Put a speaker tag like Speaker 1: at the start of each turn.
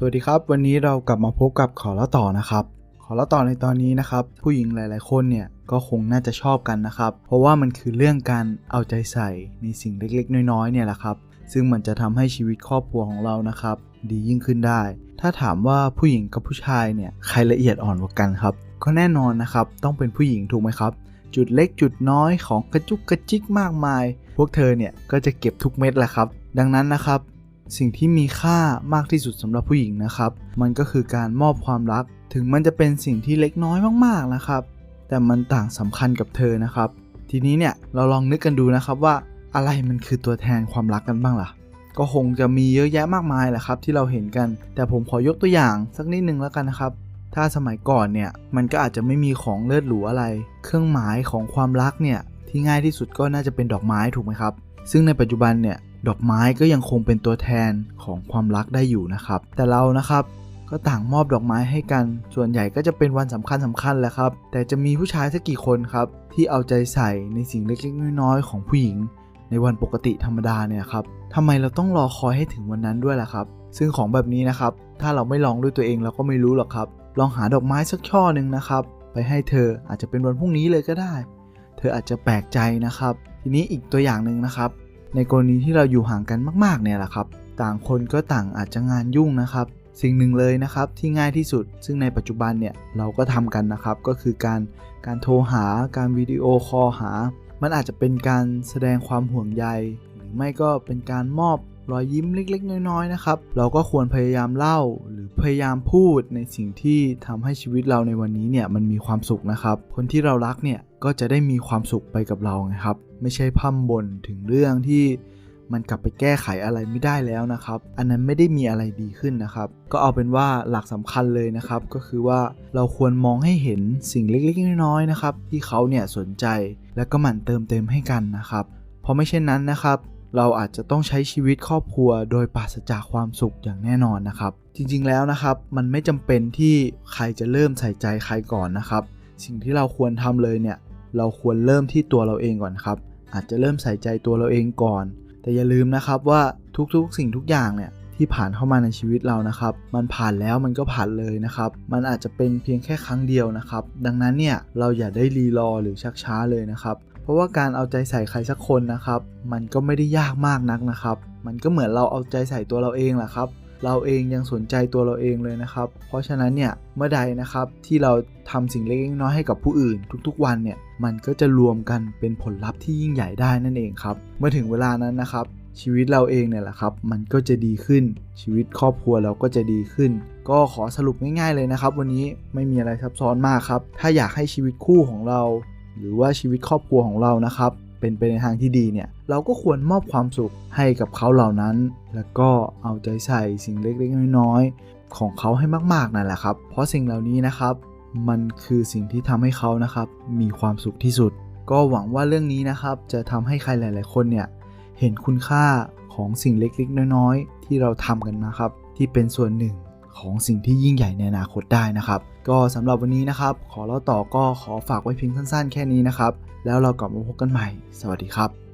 Speaker 1: สวัสดีครับ วันนี้เรากลับมาพบกับขอเล่าต่อนะครับ ขอเล่าต่อในตอนนี้นะครับ ผู้หญิงหลาย ๆ คนเนี่ยก็คงน่าจะชอบกันนะครับ เพราะว่ามันคือเรื่องการเอาใจใส่ในสิ่งเล็ก ๆ น้อย ๆ เนี่ยแหละครับ ซึ่งมันจะทำให้ชีวิตครอบครัวของเรานะครับ ดียิ่งขึ้นได้ ถ้าถามว่าผู้หญิงกับผู้ชายเนี่ยใครละเอียดอ่อนกว่ากันครับ ก็แน่นอนนะครับต้องเป็นผู้หญิงถูกไหมครับ จุดเล็กจุดน้อยของกระจุกกระจิกมากมาย พวกเธอเนี่ยก็จะเก็บทุกเม็ดแหละครับ ดังนั้นนะครับ สิ่งที่มีค่ามากที่สุดสำหรับผู้หญิงนะครับ มันก็คือการมอบความรัก ถึงมันจะเป็นสิ่งที่เล็กน้อยมากๆนะครับ แต่มันต่างสำคัญกับเธอนะครับ ทีนี้เนี่ยเราลองนึกกันดูนะครับว่าอะไรมันคือตัวแทนความรักกันบ้างล่ะ ก็คงจะมีเยอะแยะมากมายแหละครับ ที่เราเห็นกัน แต่ผมขอยกตัวอย่างสักนิดนึงแล้วกันนะครับ ถ้าสมัยก่อนเนี่ยมันก็อาจจะไม่มีของเลิศหรูอะไร เครื่องหมายของความรักเนี่ยที่ง่ายที่สุดก็น่าจะเป็นดอกไม้ถูกไหมครับ ซึ่งในปัจจุบันเนี่ย ดอกไม้ก็ยังคงเป็นตัวแทนของความรักได้อยู่นะครับ แต่เรานะครับก็ต่างมอบดอกไม้ให้กัน ส่วนใหญ่ก็จะเป็นวันสำคัญสำคัญแหละครับ แต่จะมีผู้ชายสักกี่คนครับ ที่เอาใจใส่ในสิ่งเล็กๆ น้อยๆ ของผู้หญิง ในวันปกติธรรมดาเนี่ยครับทำไมเราต้องรอคอยให้ถึงวันนั้นด้วยล่ะครับ ซึ่งของแบบนี้นะครับ ถ้าเราไม่ลองด้วยตัวเองเราก็ไม่รู้หรอกครับ ลองหาดอกไม้สักช่อหนึ่งนะครับ ไปให้เธออาจจะเป็นวันพรุ่งนี้เลยก็ได้ เธออาจจะแปลกใจนะครับ ทีนี้อีกตัวอย่างหนึ่งนะครับ ในกรณีที่เราอยู่ห่างกันมากๆเนี่ยแหละครับ ต่างคนก็ต่างอาจจะงานยุ่งนะครับ สิ่งหนึ่งเลยนะครับที่ง่ายที่สุด ซึ่งในปัจจุบันเนี่ยเราก็ทำกันนะครับ ก็คือการการโทรหา การวิดีโอคอลหา มันอาจจะเป็นการแสดงความห่วงใย หรือไม่ก็เป็นการมอบรอยยิ้มเล็ก ๆ น้อย ๆ นะครับ เราก็ควรพยายามเล่า หรือพยายามพูดในสิ่งที่ทำให้ชีวิตเราในวันนี้เนี่ยมันมีความสุขนะครับ คนที่เรารักเนี่ยก็จะได้มีความสุขไปกับเราไงครับ ไม่ใช่พร่ำบ่นถึงเรื่องที่มันกลับไปแก้ไขอะไรไม่ได้แล้วนะครับ อันนั้นไม่ได้มีอะไรดีขึ้นนะครับ ก็เอาเป็นว่าหลักสำคัญเลยนะครับ ก็คือว่าเราควรมองให้เห็นสิ่งเล็กๆ น้อยๆนะครับ ที่เขาเนี่ยสนใจแล้วก็หมั่นเติมเต็มให้กันนะครับ เพราะไม่เช่นนั้นนะครับ เราอาจจะต้องใช้ชีวิตครอบครัว โดยปราศจากความสุขอย่างแน่นอนนะครับ จริงๆแล้วนะครับ มันไม่จำเป็นที่ใครจะเริ่มใส่ใจใครก่อนนะครับ สิ่งที่เราควรทำเลยเนี่ย เราควรเริ่มที่ตัวเราเองก่อนครับ อาจจะเริ่มใส่ใจตัวเราเองก่อน แต่อย่าลืมนะครับว่าทุกๆ สิ่งทุกอย่างเนี่ยที่ผ่านเข้ามาในชีวิตเรานะครับ มันผ่านแล้วมันก็ผ่านเลยนะครับ มันอาจจะเป็นเพียงแค่ครั้งเดียวนะครับ ดังนั้นเนี่ยเราอย่าได้รีรอหรือชักช้าเลยนะครับ เพราะว่าการเอาใจใส่ใครสักคนนะครับ มันก็ไม่ได้ยากมากนักนะครับ มันก็เหมือนเราเอาใจใส่ตัวเราเองแหละครับ เราเองยังสนใจตัวเราเองเลยนะครับ เพราะฉะนั้นเนี่ยเมื่อใดนะครับที่เราทำสิ่งเล็กๆน้อยๆให้กับผู้อื่น ทุกๆวันเนี่ยมันก็จะรวมกันเป็นผลลัพธ์ที่ยิ่งใหญ่ได้นั่นเองครับ เมื่อถึงเวลานั้นนะครับ ชีวิตเราเองเนี่ยแหละครับ มันก็จะดีขึ้นชีวิตครอบครัวเราก็จะดีขึ้น ก็ขอสรุปง่ายๆเลยนะครับ วันนี้ไม่มีอะไรซับซ้อนมากครับ ถ้าอยากให้ชีวิตคู่ของเรา หรือว่าชีวิตครอบครัวของเรานะครับ เป็นไปในทางที่ดีเนี่ย เราก็ควรมอบความสุขให้กับเขาเหล่านั้น แล้วก็เอาใจใส่สิ่งเล็กๆน้อยๆของเขาให้มากๆนั่นแหละครับ เพราะสิ่งเหล่านี้นะครับ มันคือสิ่งที่ทำให้เขานะครับ มีความสุขที่สุด ก็หวังว่าเรื่องนี้นะครับ จะทำให้ใครหลาย ๆ คนเนี่ยเห็นคุณค่าของสิ่งเล็กๆ น้อยๆ ที่เราทำกันนะครับ ที่เป็นส่วนหนึ่ง ของสิ่งที่ยิ่งใหญ่ในอนาคตได้นะครับ ก็สำหรับวันนี้นะครับ ขอเล่าต่อก็ขอฝากไว้เพียงสั้นๆ แค่นี้นะครับ แล้วเรากลับมาพบกันใหม่ สวัสดีครับ